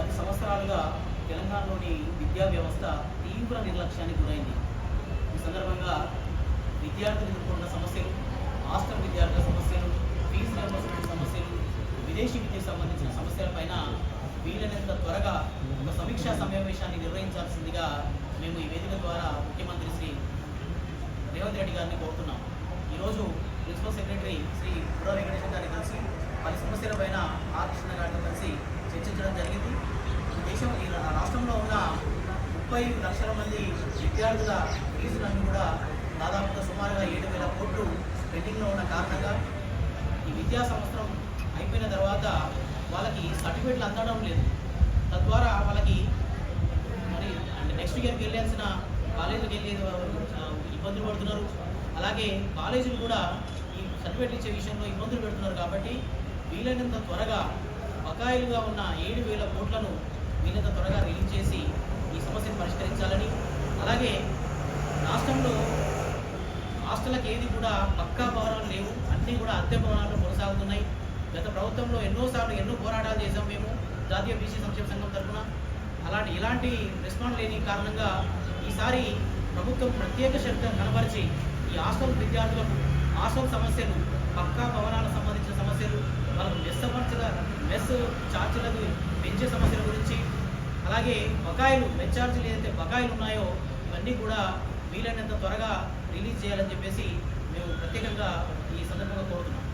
పది సంవత్సరాలుగా తెలంగాణలోని విద్యా వ్యవస్థ తీవ్ర నిర్లక్ష్యానికి గురైంది. ఈ సందర్భంగా విద్యార్థులు ఎదుర్కొన్న సమస్యలు హాస్టల్ విద్యార్థుల సమస్యలు ఫీజు రియంబర్స్మెంట్ సమస్యలు విదేశీ విద్యకు సంబంధించిన సమస్యలపైన వీలైనంత త్వరగా ఒక సమీక్షా సమావేశాన్ని నిర్వహించాల్సిందిగా మేము ఈ వేదిక ద్వారా ముఖ్యమంత్రి శ్రీ రేవంత్ రెడ్డి గారిని కోరుతున్నాం. ఈరోజు ప్రిన్సిపల్ సెక్రటరీ శ్రీ బుర్ర వెంకటేశ్వర గారిని కలిసి పలు సమస్యలపైన ఆర్ కృష్ణ గారితో కలిసి చర్చించడం జరిగింది. ముప్పై లక్షల మంది విద్యార్థుల ఫీజులను కూడా దాదాపుగా సుమారుగా ఏడు వేల కోట్లు పెండింగ్లో ఉన్న కారణంగా ఈ విద్యా సంవత్సరం అయిపోయిన తర్వాత వాళ్ళకి సర్టిఫికేట్లు అందడం లేదు. తద్వారా వాళ్ళకి మరి అంటే నెక్స్ట్ ఇయర్కి వెళ్ళాల్సిన కాలేజీకి వెళ్ళే ఇబ్బందులు పడుతున్నారు. అలాగే కాలేజీలు కూడా ఈ సర్టిఫికేట్ ఇచ్చే విషయంలో ఇబ్బందులు పెడుతున్నారు కాబట్టి వీలైనంత త్వరగా బకాయిలుగా ఉన్న ఏడు వేల కోట్లను వీలైనంత త్వరగా రిలీజ్ చేసి ఈ సమస్యను పరిష్కరించాలని అలాగే రాష్ట్రంలో హాస్టళ్ళకి ఏది కూడా పక్కా భవనాలు లేవు. అన్నీ కూడా అద్దె భవనాలు కొనసాగుతున్నాయి. గత ప్రభుత్వంలో ఎన్నోసార్లు ఎన్నో పోరాటాలు చేశాం మేము జాతీయ బీసీ సంక్షేమ సంఘం తరఫున. అలాంటి ఇలాంటి రెస్పాండ్ లేని కారణంగా ఈసారి ప్రభుత్వం ప్రత్యేక శ్రద్ధ కనబరిచి ఈ హాస్టల్ విద్యార్థులకు హాస్టల్ సమస్యలు పక్కా భవనాలకు సంబంధించిన సమస్యలు వాళ్ళకు మెస్ సమస్యల మెస్ ఛార్జీలకు పెంచే సమస్యల గురించి అలాగే బకాయిలు మెస్ ఛార్జీలు ఏదైతే బకాయిలు ఉన్నాయో ఇవన్నీ కూడా వీలైనంత త్వరగా రిలీజ్ చేయాలని చెప్పేసి మేము ప్రత్యేకంగా ఈ సందర్భంగా కోరుతున్నాం.